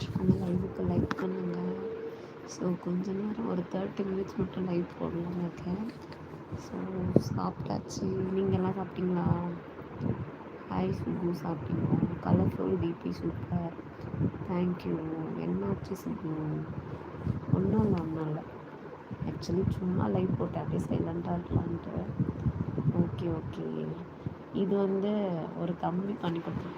பார்த்துட்ருக்கோங்க லைவுக்கு லைக் பண்ணுங்கள் ஸோ கொஞ்ச நேரம் ஒரு தேர்ட்டி மினிட்ஸ் மட்டும் லைவ் போடலான்னு இருக்கேன் ஸோ சாப்பிட்டாச்சு. நீங்கள்லாம் சாப்பிட்டீங்களா? ஹாய் சுகு சாப்பிட்டீங்களா? கலர்ஃபுல் டிபி சூப்பர் தேங்க்யூ என்னாச்சு சுகு ஒன்றும் இல்லை ஒன்றும் இல்லை. ஆக்சுவலி சும்மா லைவ் போட்டேன். அப்படியே சைலண்ட்டாக இருக்கலான்ட்டு ஓகே ஓகே இது வந்து ஒரு தம்பி பண்ணி கொடுத்துருக்கேன்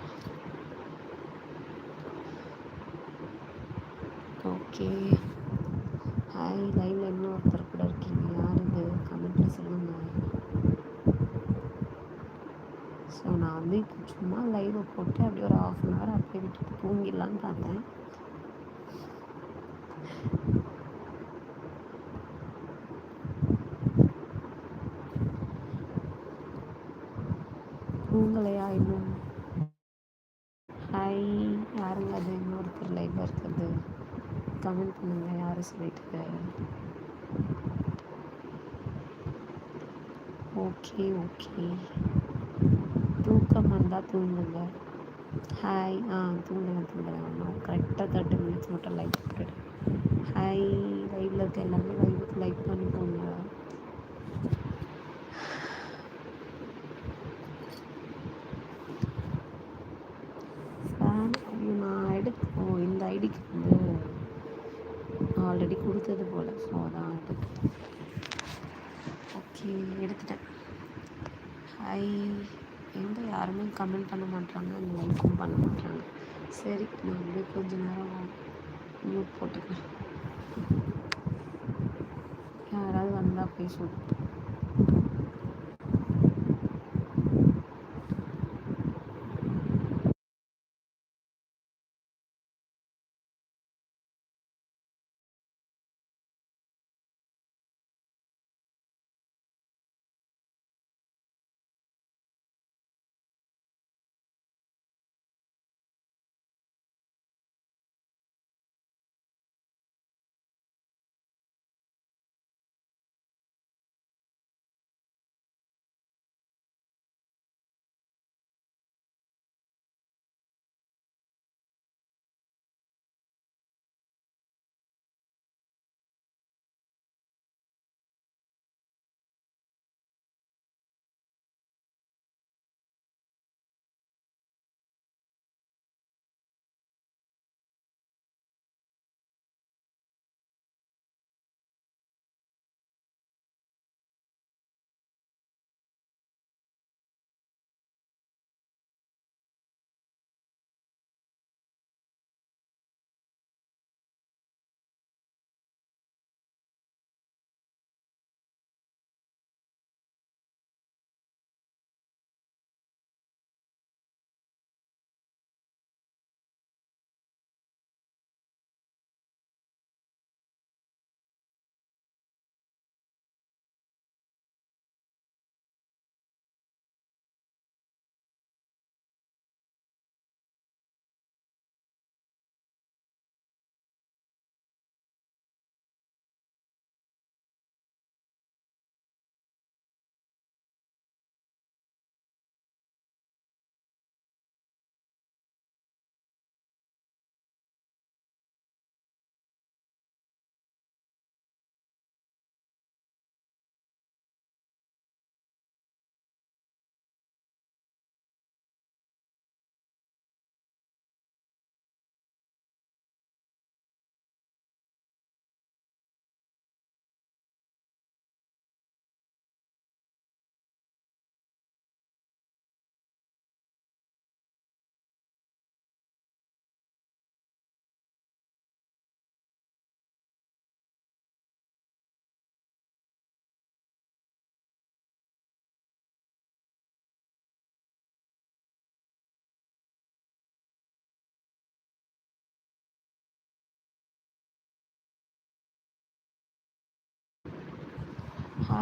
ஓகே ஹாய் லைவில் இன்னும் ஒருத்தர் கூட இருக்கீங்க. யார் இது? கமெண்ட்டில் சொல்லுங்கள் ஸோ நான் வந்து இப்போ சும்மா லைவை போட்டு அப்படியே ஒரு ஆஃப் அன் ஹவர் அப்படியே விட்டுட்டு தூங்கிடலான்னு பார்த்தேன் தூங்கலையா இன்னும் ஹாய் யாருங்க அது இன்னொருத்தர் லைவாக இருக்கிறது கமெண்ட் பண்ணுங்க யாரும் ஓகே ஓகே தூக்கம் வந்தால் தூங்குங்க. ஹாய் ஆ தூங்குங்க தூங்குங்க. ஒன்றும் கரெக்டாக தேர்ட்டி மினிட்ஸ் மட்டும் லைக் போட்டுடு. ஹாய் லைவில் இருக்க எல்லாமே லைவுக்கு லைக் பண்ணிக்கோங்க. ஃபேன் ஐயோ நான் எடுத்து ஓ இந்த ஐடிக்கு வந்து எடுத்தது போல். ஸோ அதான் அது ஓகே எடுத்துட்டேன். ஹாய் எங்கே யாருமே கமெண்ட் பண்ண மாட்டாங்க லைக்கும் பண்ண மாட்டாங்க சரி நான் அப்படியே கொஞ்ச நேரம் மியூட் போட்டுக்கிறேன். யாராவது வந்தால் பேசுவோம்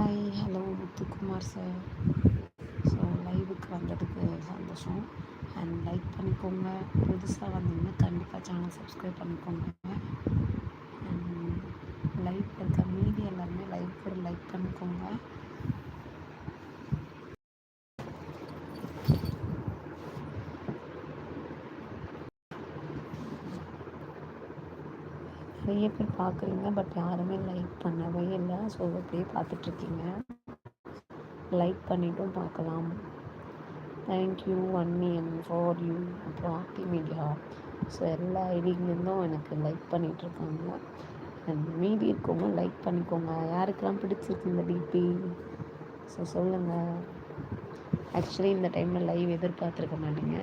hi hello Muthukumar sir. So லைவுக்கு வந்ததுக்கு சந்தோஷம். அண்ட் லைக் பண்ணிக்கோங்க. புதுசாக வந்தீங்கன்னா கண்டிப்பாக சேனல் சப்ஸ்கிரைப் பண்ணிக்கோங்க. அண்ட் லைவ் இருக்க மீதி எல்லாருமே லைவ் ஒரு லைக் பண்ணிக்கோங்க. நிறைய பேர் பார்க்குறீங்க பட் யாருமே லைக் பண்ணவே இல்லை. ஸோ அப்படியே பார்த்துட்ருக்கீங்க. லைக் பண்ணிட்டும் பார்க்கலாம். தேங்க்யூ அன்னியன் ஃபார் யூ அப்புறம் ஆக்டி மீடியா ஸோ எல்லா ஐடிங்கிருந்தும் எனக்கு லைக் பண்ணிகிட்ருக்காங்க அண்ட் மீதி இருக்கவங்க லைக் பண்ணிக்கோங்க. யாருக்கெல்லாம் பிடிச்சிருக்கு இந்த டிபி ஸோ சொல்லுங்கள் ஆக்சுவலி இந்த டைமில் லைவ் எதிர்பார்த்துருக்க மாட்டீங்க.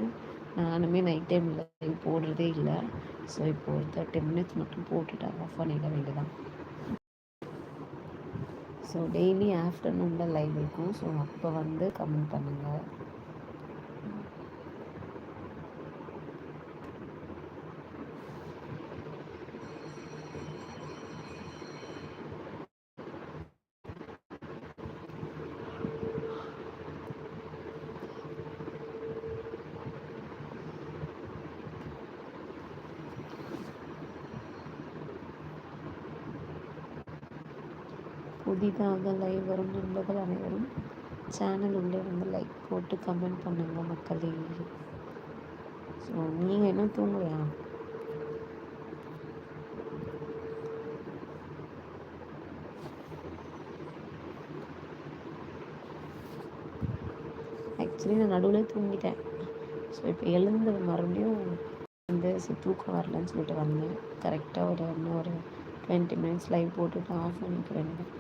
நானுமே நைட் டைமில் லைவ் போடுறதே இல்லை. ஸோ இப்போ ஒரு தேர்ட்டி மினிட்ஸ் மட்டும் போட்டுட்டு ஆஃப் பண்ணிட வேண்டியதான் ஸோ டெய்லி ஆஃப்டர்நூனில் லைவ் இருக்கும். ஸோ அப்போ வந்து கமெண்ட் பண்ணுங்கள் புதிதாக லைவ் வரும் நண்பர்கள் அனைவரும் சேனல் உள்ளே வந்து லைக் போட்டு கமெண்ட் பண்ணுங்க மக்களே. ஸோ நீங்கள் என்ன தூங்கலையா ஆக்சுவலி நான் நடுவில் தூங்கிட்டேன். ஸோ இப்போ எழுந்து மறுபடியும் வந்து சரி தூக்கம் வரலன்னு சொல்லிட்டு வந்தேன். கரெக்டாக ஒரு இன்னும் ஒரு டுவெண்ட்டி மினிட்ஸ் லைவ் போட்டுட்டு ஆஃப் பண்ணிக்க வேண்டியது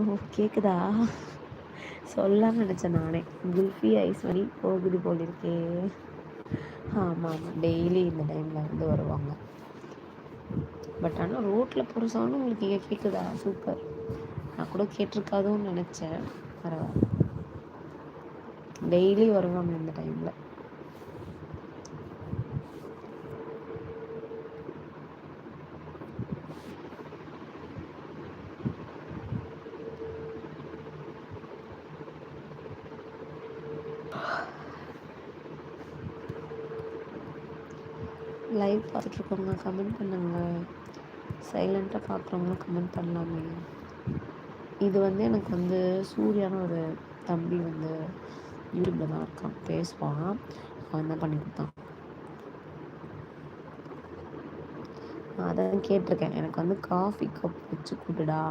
ஓ கேட்குதா சொல்லலாம்னு நினச்சேன் நானே. குல்ஃபி ஐஸ்வரி போகுது போல் இருக்கே. ஆமாம் ஆமாம் டெய்லி இந்த டைமில் வந்து வருவாங்க. பட் ஆனால் ரோட்டில் போகிற சவுண்டு உங்களுக்கு இங்கே கேட்குதா சூப்பர். நான் கூட கேட்டிருக்காதோன்னு நினச்சேன். பரவாயில்ல. டெய்லி வருவாங்க இந்த டைமில். லைவ் கமெண்ட் பண்ணுங்க. சைலண்ட்டாக பார்க்குறவங்களும் கமெண்ட் பண்ணலாமே. இது வந்து எனக்கு வந்து சூர்யான்னு ஒரு தம்பி வந்து யூடியூப்பில் தான் இருக்கான். பேசுவான். அவன் தான் பண்ணி கொடுத்தான்? அதான் கேட்டிருக்கேன். எனக்கு வந்து காஃபி கப் வச்சு கொடுடா.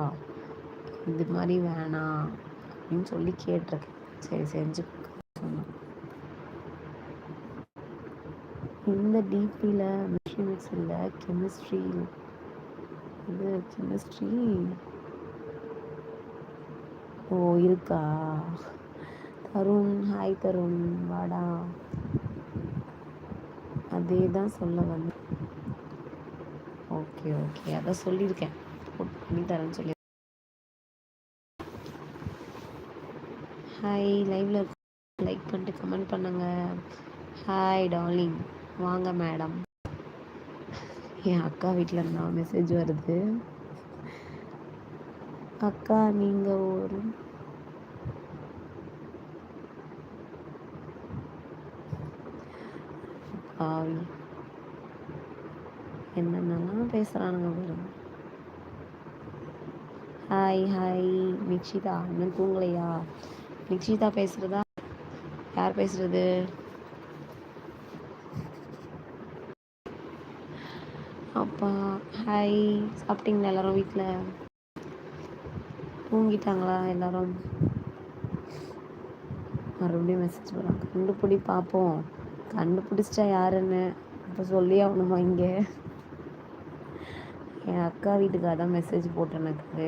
இது மாதிரி வேணாம் அப்படின்னு சொல்லி கேட்டிருக்கேன். சரி செஞ்சு சொன்னான். இந்த டிபியில் ஃபிசிக்ஸ் இல்லை கெமிஸ்ட்ரி இது கெமிஸ்ட்ரி ஓ இருக்கா? தருண் ஹாய் தருண் வாடா. அதே தான் சொல்ல வந்து ஓகே ஓகே. அதான் சொல்லியிருக்கேன். போட் பண்ணி தரேன்னு சொல்லி. ஹாய் லைவில் லைக் பண்ணிட்டு கமெண்ட் பண்ணுங்கள் ஹாய் டார்லிங் வாங்க மேடம் என் அக்கா வீட்டில் இருந்தால் மெசேஜ் வருது. அக்கா நீங்கள் ஒரு பாவி என்னென்னலாம் பேசுகிறானுங்க பாருங்க. ஹாய் ஹாய் நிக்ஷிதா இன்னும் தூங்கலையா? நிக்ஷிதா பேசுகிறதா யார் பேசுகிறது அப்பா ஹாய் சாப்பிட்டீங்களா எல்லாரும் வீட்டில் தூங்கிட்டாங்களா எல்லாரும்? மறுபடியும் மெசேஜ் போகிறாங்க கண்டுபிடி பார்ப்போம் கண்டுபிடிச்சிட்டா யாருன்னு? இப்போ சொல்லி ஆகணுமா இங்கே? என் அக்கா வீட்டுக்காக தான் மெசேஜ் போட்டேன் எனக்கு.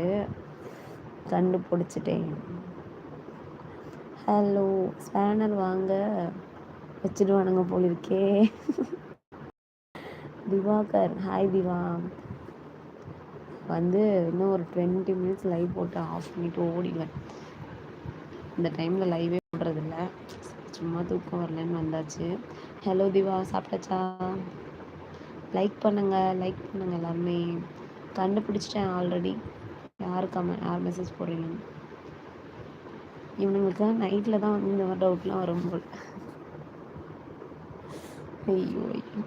கண்டுபிடிச்சிட்டேன். ஹலோ ஸ்பேனர் வாங்க. வச்சுடுவானுங்க போலிருக்கே. திவாகர். ஹாய் திவா. வந்து இன்னும் ஒரு டுவெண்ட்டி மினிட்ஸ் லைவ் போட்டு ஆஃப் பண்ணிவிட்டு ஓடிடுவேன் இந்த டைமில் லைவே போடுறதில்ல. சும்மா தூக்கம் வரலன்னு வந்தாச்சு. ஹலோ திவா. சாப்பிட்டாச்சா? லைக் பண்ணுங்கள் லைக் பண்ணுங்கள் எல்லாருமே. கண்டுபிடிச்சிட்டேன் ஆல்ரெடி யார் கமெண்ட் யார் மெசேஜ் போடுறீங்கன்னு. இவனுங்களுக்கு நைட்டில் தான் வந்து இந்த மாதிரி டவுட்லாம் வரும் போல். ஐயோ ஐயோ.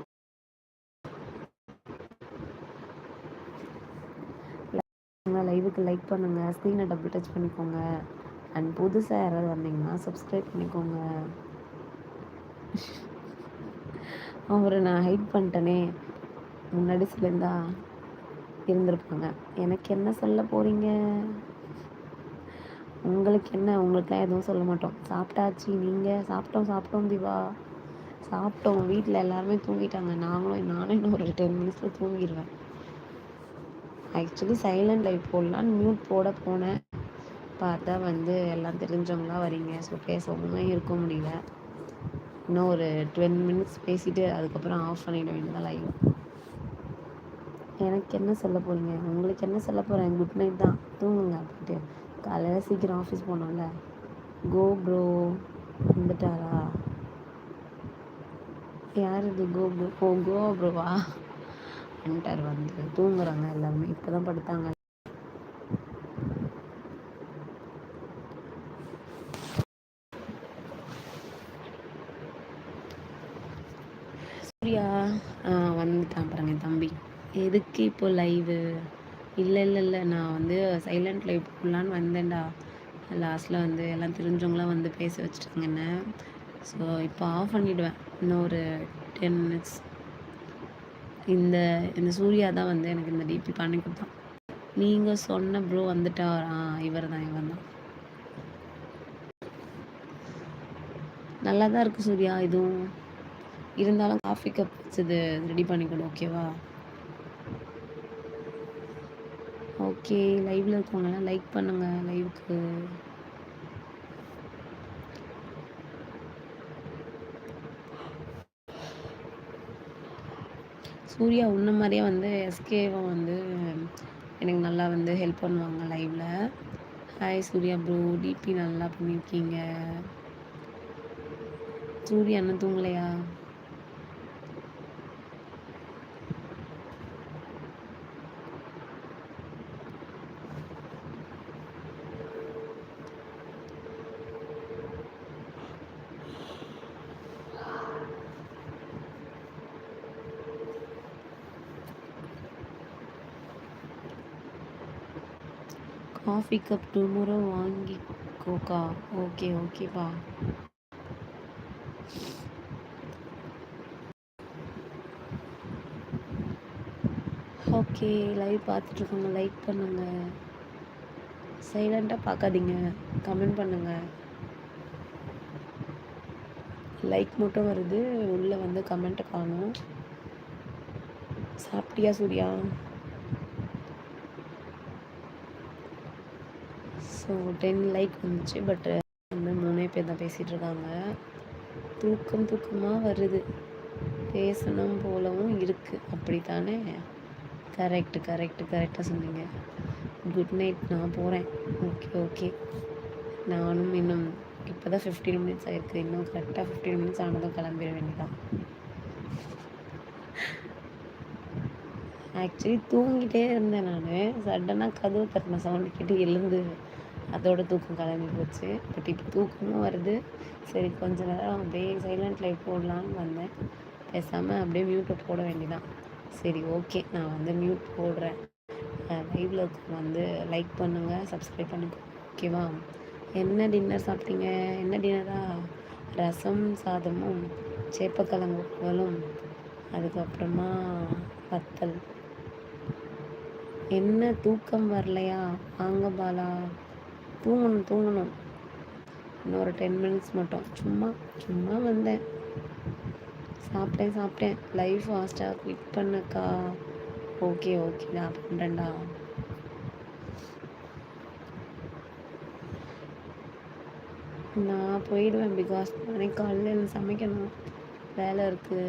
லைவுக்கு லைக் பண்ணுங்கள் ஸ்க்ரீனை டபுள் டச் பண்ணிக்கோங்க. அண்ட் புதுசாக யாராவது வந்தீங்கன்னா சப்ஸ்கிரைப் பண்ணிக்கோங்க. அவரை நான் ஹைட் பண்ணிட்டேனே. முன்னாடி சொல்லியிருந்தா இருந்திருப்பாங்க. எனக்கு என்ன சொல்ல போகிறீங்க உங்களுக்கு என்ன? உங்களுக்குலாம் எதுவும் சொல்ல மாட்டோம். சாப்பிட்டாச்சு நீங்கள் சாப்பிட்டோம் சாப்பிட்டோம் திவா. சாப்பிட்டோம். வீட்டில் எல்லாருமே தூங்கிட்டாங்க. நாங்களும் நானும் இன்னும் ஒரு டென் மினிட்ஸில் தூங்கிடுவேன் ஆக்சுவலி சைலண்ட் லைஃப் போடலான்னு மியூட் போட போனேன். பார்த்தா வந்து எல்லாம் தெரிஞ்சவங்களா வரீங்க. ஸோ பேசவும் இருக்க முடியல. இன்னும் ஒரு டுவெல் மினிட்ஸ் பேசிவிட்டு அதுக்கப்புறம் ஆஃப் பண்ணிட வேண்டியதான் லைவ் எனக்கு என்ன சொல்ல போகிறீங்க உங்களுக்கு என்ன சொல்ல போகிறேன் குட் நைட் தான். தூங்குங்க அப்படின்ட்டு. காலையில் சீக்கிரம் ஆஃபீஸ் போனோம்ல. கோ ப்ரோ வந்துட்டாரா? யார் இது? கோ ப்ரோ ஓ கோ ப்ரோவா வந்துட்டார் வந்து தூங்குறாங்க எல்லாருமே. இப்போ தான் படுத்தாங்க. சூர்யா வந்துட்டான் பாருங்க தம்பி. எதுக்கு இப்போ லைவு இல்லை இல்லை இல்லை. நான் வந்து சைலண்ட் லைவ் போடலான்னு வந்தேன்டா. லாஸ்ட்டில் வந்து எல்லாம் தெரிஞ்சவங்களாம் வந்து பேச வச்சுட்டாங்க என்ன. ஸோ இப்போ ஆஃப் பண்ணிவிடுவேன் இன்னும் ஒரு டென் மினிட்ஸ் இந்த இந்த சூர்யா தான் வந்து எனக்கு இந்த டிபி பண்ணி கொடுத்தான். நீங்கள் சொன்ன ப்ரோ வந்துட்டா ஆ இவர் தான் இவர் தான் நல்லா தான் இருக்குது சூர்யா இதுவும். இருந்தாலும் காஃபி கப் வச்சது ரெடி பண்ணிக்கணும் ஓகேவா ஓகே லைவில் இருக்கவங்களாம் லைக் பண்ணுங்கள் லைவுக்கு சூர்யா உன்ன மாதிரியே வந்து எஸ்கேவும் வந்து எனக்கு நல்லா வந்து ஹெல்ப் பண்ணுவாங்க லைவில் ஹாய் சூர்யா ப்ரோ டிபி நல்லா பண்ணியிருக்கீங்க சூர்யா என்ன தூங்கலையா? காஃபி கப் டுமாரோ வாங்கிக்கோக்கா ஓகே ஓகேப்பா ஓகே லைவ் பார்த்துட்ருக்கோங்க. லைக் பண்ணுங்கள் சைலண்ட்டாக பார்க்காதீங்க. கமெண்ட் பண்ணுங்கள் லைக் மட்டும் வருது. உள்ளே வந்து கமெண்ட்டை காணும். சாப்பிட்டியா சூர்யா? ஸோ டென் லைக் வந்துச்சு பட்டு வந்து மூணே பேர் தான் பேசிகிட்டு இருக்காங்க. தூக்கம் தூக்கமாக வருது. பேசணும் போலவும் இருக்குது அப்படி தானே கரெக்டு கரெக்டு கரெக்டாக சொன்னீங்க. குட் நைட் நான் போகிறேன் ஓகே ஓகே நானும் இன்னும் இப்போ தான் ஃபிஃப்டீன் மினிட்ஸ் ஆகிருக்கு இன்னும் கரெக்டாக ஃபிஃப்டீன் மினிட்ஸ் ஆனதும் கிளம்பிட வேண்டியதான் ஆக்சுவலி தூங்கிட்டே இருந்தேன் நான். சடனாக கதவு தட்டின சவுண்டு கேட்டு எழுந்து அதோட தூக்கம் கிளம்பி போச்சு. பட் இப்போ தூக்கமும் வருது. சரி கொஞ்ச நேரம் அப்படியே சைலண்ட் லைஃப் போடலான்னு வந்தேன். பேசாமல் அப்படியே மியூட்டை போட வேண்டிதான் சரி ஓகே நான் வந்து மியூட் போடுறேன். லைவில் வந்து லைக் பண்ணுங்கள் சப்ஸ்கிரைப் பண்ணுங்கள் ஓகேவா என்ன டின்னர் சாப்பிட்டீங்க? என்ன டின்னரா ரசம் சாதமும் சேப்பக்கிழங்குகளும் அதுக்கப்புறமா வத்தல். என்ன தூக்கம் வரலையா? வாங்க பாலா. தூங்கணும் தூங்கணும். இன்னொரு டென் மினிட்ஸ் மட்டும். சும்மா சும்மா வந்தேன். சாப்பிட்டேன் சாப்பிட்டேன். லைஃப் ஃபாஸ்ட்டாக குவிட் பண்ணக்கா. ஓகே ஓகே நான் பண்ணுறேன்டா நான் போயிடுவேன் பிகாஸ் நாளைக்கு காலையில் எனக்கு சமைக்கணும்? வேலை இருக்குது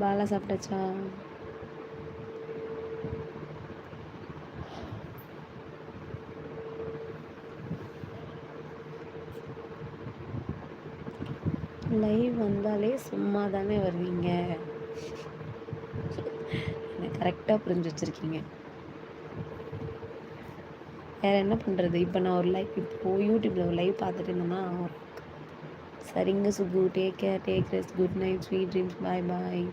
பாலா சாப்பிட்டாச்சா? லைவ் வந்தாலே சும்மா தானே வருவீங்க? என்ன கரெக்டாக புரிஞ்சு வச்சுருக்கீங்க. வேறு என்ன பண்ணுறது இப்போ நான் ஒரு லைவ் இப்போது யூடியூப்பில் ஒரு லைவ் பார்த்துட்டு இருந்தேன்னா சரிங்க Sugu take care take rest good night sweet dreams bye bye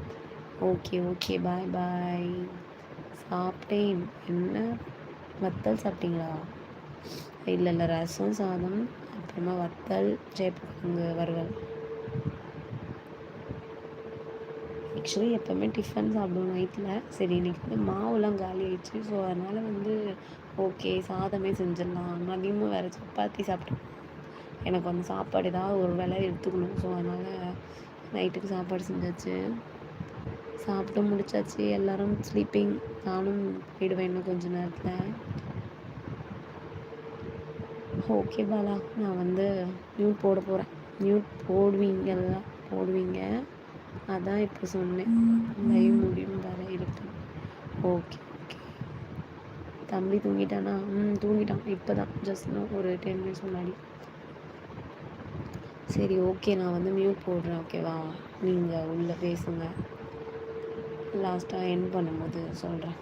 okay okay bye bye சாப்பிட்டேன். என்ன? வத்தல் சாப்பிட்டீங்களா? இல்லை இல்லை ரசம் சாதம் அப்புறமா வத்தல் சேப்பக்கிழங்கு வறுவல். ஆக்சுவலி எப்போவுமே டிஃபன் சாப்பிடுவோம் நைட்டில் சரி இன்றைக்கி வந்து மாவுலாம் காலி ஆயிடுச்சு. ஸோ அதனால் வந்து ஓகே சாதமே செஞ்சிடலாம். மதியமும் வேறு சப்பாத்தி சாப்பிட்டேன் எனக்கு வந்து சாப்பாடு ஏதாவது ஒரு வேளை எடுத்துக்கணும். ஸோ அதனால் நைட்டுக்கு சாப்பாடு செஞ்சாச்சு. சாப்பிட்டு முடிச்சாச்சு. எல்லோரும் ஸ்லீப்பிங் நானும் போயிடுவேன் இன்னும் கொஞ்சம் நேரத்தில். ஓகே பாலா. நான் வந்து நியூட் போட போகிறேன் நியூட் போடுவீங்கல்ல? போடுவீங்க. அதான் இப்போ சொன்னேன். லைவ் முடியும் வர இருக்கு. ஓகே ஓகே தம்பி தூங்கிட்டானா? ம் தூங்கிட்டான். இப்போ தான் ஜஸ்ட் ஒரு டென் மினிட்ஸ் முன்னாடி. சரி ஓகே நான் வந்து மியூட் போடுறேன் ஓகேவா நீங்கள் உள்ளே பேசுங்க. லாஸ்ட்டாக என் பண்ணும்போது சொல்கிறேன்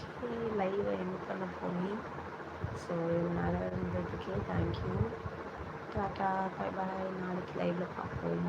ஓகே லைவை என் பண்ண போனேன் ஸோ இவனால் இருந்ததுக்கே thank you tata bye bye நாளைக்கு லைவில் பார்ப்போம்.